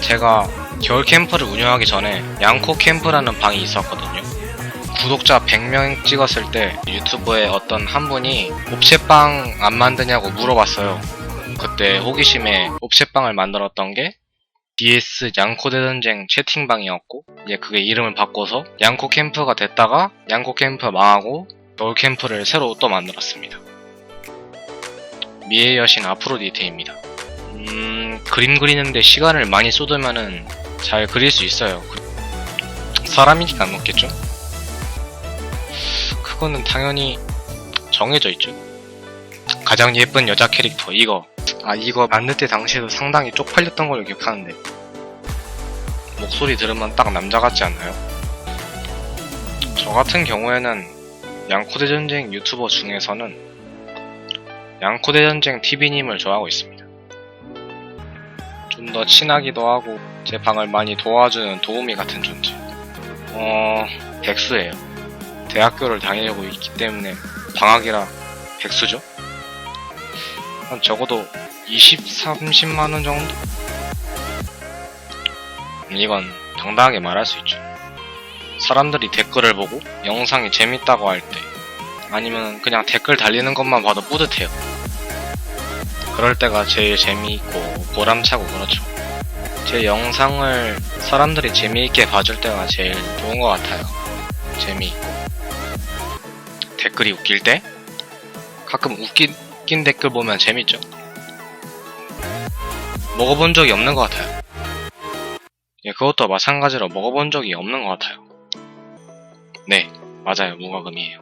제가 겨울 캠프를 운영하기 전에 양코 캠프라는 방이 있었거든요. 구독자 100명 찍었을 때 유튜브에 어떤 한 분이 옵셋빵 안 만드냐고 물어봤어요. 그때 호기심에 옵셋빵을 만들었던 게 DS 양코 대전쟁 채팅방이었고 이제 그게 이름을 바꿔서 양코 캠프가 됐다가 양코 캠프 망하고 겨울 캠프를 새로 또 만들었습니다. 미의 여신 아프로디테입니다. 음, 그림 그리는데 시간을 많이 쏟으면은 잘 그릴 수 있어요. 그- 사람이니까 안 먹겠죠? 그거는 당연히 정해져 있죠. 가장 예쁜 여자 캐릭터, 이거. 아, 이거 만들 때 당시에도 상당히 쪽팔렸던 걸로 기억하는데. 목소리 들으면 딱 남자 같지 않나요? 저 같은 경우에는 양코대전쟁 유튜버 중에서는 양코대전쟁 TV님을 좋아하고 있습니다. 좀 더 친하기도 하고 제 방을 많이 도와주는 도우미 같은 존재. 어, 백수예요. 대학교를 다니려고 있기 때문에 방학이라 백수죠? 한 적어도 20, 30만 원 정도? 이건 당당하게 말할 수 있죠. 사람들이 댓글을 보고 영상이 재밌다고 할 때, 아니면 그냥 댓글 달리는 것만 봐도 뿌듯해요. 그럴 때가 제일 재미있고 보람차고 그렇죠. 제 영상을 사람들이 재미있게 봐줄 때가 제일 좋은 것 같아요. 재미있고. 댓글이 웃길 때? 가끔 웃긴, 댓글 보면 재밌죠? 먹어본 적이 없는 것 같아요. 예, 그것도 마찬가지로 먹어본 적이 없는 것 같아요. 네, 맞아요. 무과금이에요.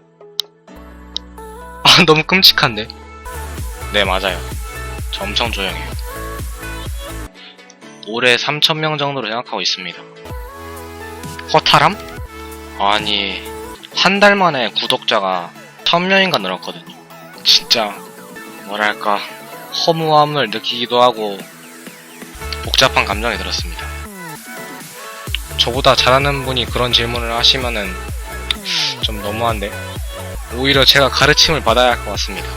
아, 너무 끔찍한데? 네, 맞아요. 저 엄청 조용해요. 올해 3,000명 정도로 생각하고 있습니다. 허탈함? 아니, 한 달 만에 구독자가 1,000명인가 늘었거든요. 진짜, 뭐랄까, 허무함을 느끼기도 하고, 복잡한 감정이 들었습니다. 저보다 잘하는 분이 그런 질문을 하시면은, 좀 너무한데? 오히려 제가 가르침을 받아야 할 것 같습니다.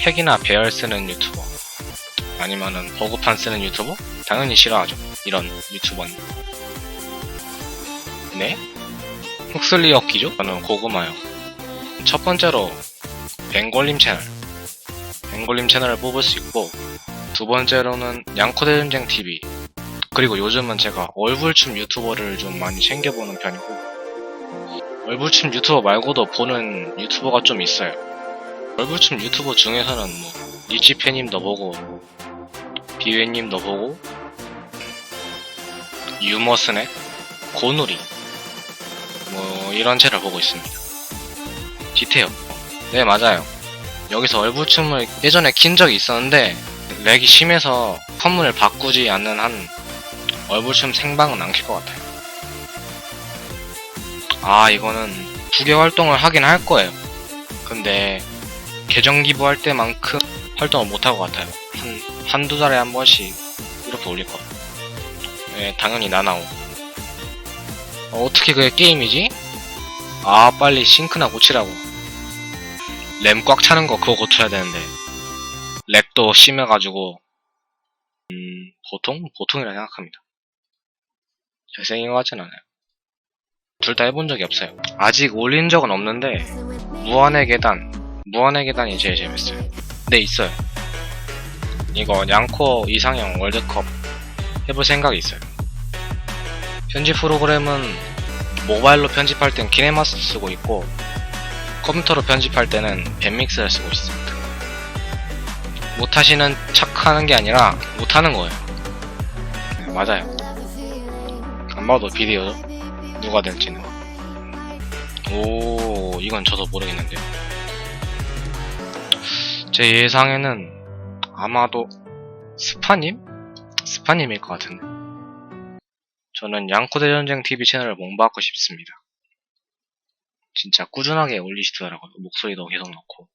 핵이나 배열 쓰는 유튜버 아니면은 버그판 쓰는 유튜버? 당연히 싫어하죠. 이런 유튜버는. 네? 흑슬리 얻기죠? 저는 고구마요. 첫 번째로 벵골림 채널. 벵골림 채널을 뽑을 수 있고 두 번째로는 양코대전쟁 TV. 그리고 요즘은 제가 얼굴춤 유튜버를 좀 많이 챙겨보는 편이고 얼굴춤 유튜버 말고도 보는 유튜버가 좀 있어요. 얼굴춤 유튜버 중에서는 뭐 리치페님도 보고 비웨님도 보고 유머스넥, 고누리 뭐 이런 채를 보고 있습니다. 디테요. 네 맞아요. 여기서 얼굴춤을 예전에 킨 적이 있었는데 렉이 심해서 선문을 바꾸지 않는 한 얼굴춤 생방은 안 킬 것 같아요. 아 이거는 두 개 활동을 하긴 할 거예요. 근데 계정 기부할 때만큼 활동을 못할 것 같아요. 한, 한두 달에 한 번씩 이렇게 올릴 거. 예, 당연히 나나오. 어, 어떻게 그게 게임이지? 아, 빨리 싱크나 고치라고. 램 꽉 차는 거 그거 고쳐야 되는데. 렉도 심해가지고, 음, 보통? 보통이라 생각합니다. 잘생긴 것 같진 않아요. 둘 다 해본 적이 없어요. 아직 올린 적은 없는데, 무한의 계단, 무한의 계단이 제일 재밌어요. 네, 있어요. 이거 양코 이상형 월드컵 해볼 생각이 있어요. 편집 프로그램은 모바일로 편집할 땐 키네마스 쓰고 있고 컴퓨터로 편집할 때는 밴믹스를 쓰고 있습니다. 못하시는 척하는 게 아니라 못하는 거예요. 네, 맞아요. 안 봐도 비디오죠? 누가 될지는. 오, 이건 저도 모르겠는데요. 제 예상에는 아마도 스파님? 스파님일 것 같은데. 저는 양코대전쟁 TV 채널을 몸받고 싶습니다. 진짜 꾸준하게 올리시더라고요. 목소리도 계속 넣고.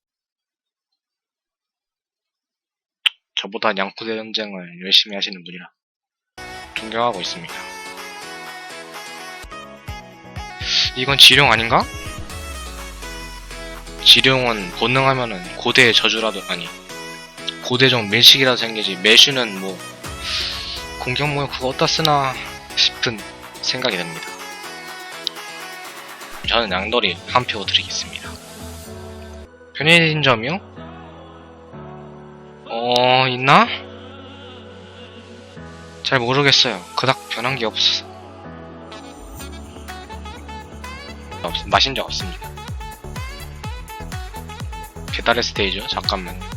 저보다 양코대전쟁을 열심히 하시는 분이라 존경하고 있습니다. 이건 지룡 아닌가? 지룡은 본능하면은 고대의 저주라도 아니 고대종 매식이라도 생기지 매슈는 뭐 공격 모형 그거 어디다 쓰나 싶은 생각이 듭니다. 저는 양돌이 한 표 드리겠습니다. 편해진 점이요? 어, 있나? 잘 모르겠어요. 그닥 변한 게 없어. 없, 마신 적 없습니다. 배달의 스테이죠? 잠깐만요.